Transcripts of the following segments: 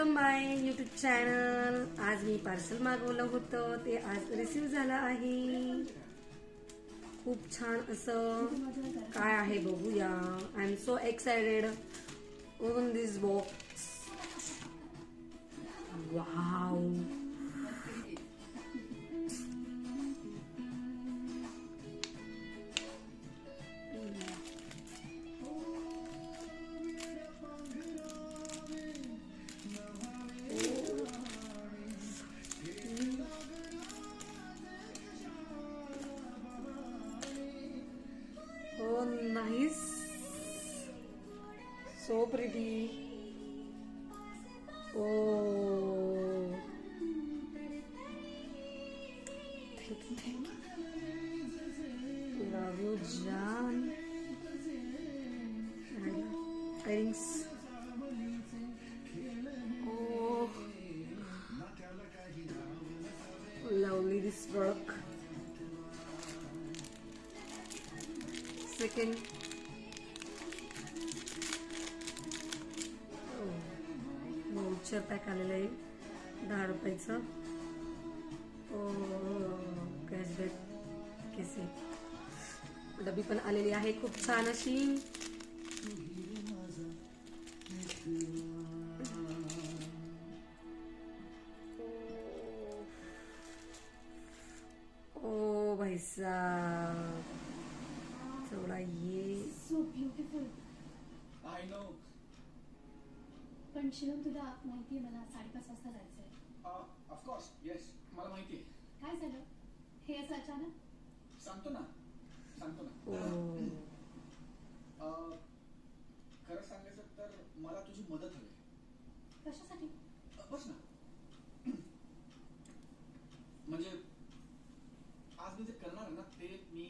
Welcome bye YouTube channel. आज मी parcel मागवलं होतं. ते आज रिसीव झालं आहे. खूप छान असं. काय आहे बघूया. I am so excited on this box wow So pretty. Oh. Thank you, thank you. Love you, John. Earrings. Oh. Lovely this work. Second. Voucher pack आलेलं आहे. दहा रुपयाचं. ओ कॅशबॅक केसे. डबी पण आलेली आहे. खूप छान अशी. ओ भाई साहब. थोडा ये. सो ब्युटिफुल आय नो पण शिवम तुला माहितीये मला साडेपाच वाजता जायचंय. ऑफकोर्स येस मला माहिती आहे काय झालं? हे असं अचानक? सांगतो ना. सांगतो ना. अ, खरं सांगायचं तर मला तुझी मदत हवी. आहे. कशासाठी? अ, बस ना. म्हणजे आज मी जे करणार आहे ना ते मी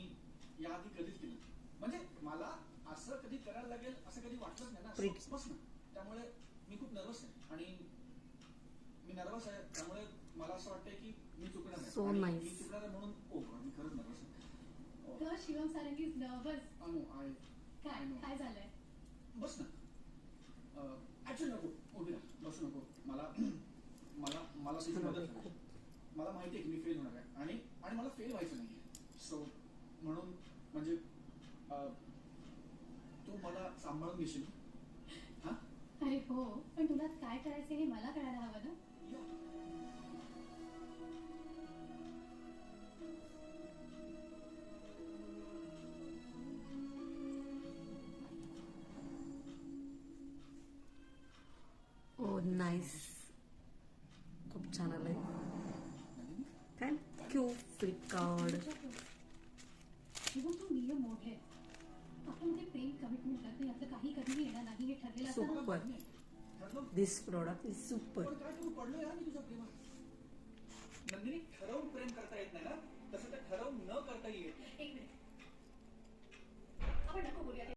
याआधी कधीच केलं नाही. म्हणजे मला असं कधी करायला लागेल असं कधी वाटलंच नाही ना. असं बस ना. त्यामुळे मी खूप नर्वस आहे. आणि मी नर्वस आहे त्यामुळे मला असं वाटतंय की मी चुकणार नाही. So nice. मी चुकणार आहे म्हणून ओ मी खरंच नर्वस आहे. Oh, तर Shivam Sarangi is nervous know, I- काय. काय झालंय? बस ना. ऍक्च्युली नको उभी राहा बसू नको. मला मला मला तुझी मदत आहे. मला माहिती आहे की मी फेल होणार आहे. आणि आणि मला फेल व्हायचं नाहीये. सो म्हणून म्हणजे अ, तू मला सांभाळून घेशील. हा हो. पण तुला काय करायचं हे मला कळायला हवं ना? ओ नाईस खूप छान आलंय. शिवम तू नियम मोडले आपण ते प्रेम कमिटमेंट करतो याचं काही कधीही येणार नाही हे ठरलेलं. ठरलं this product is super Nandini ठरवून प्रेम करता येत नाही ना तसं ते ठरवून न करता येत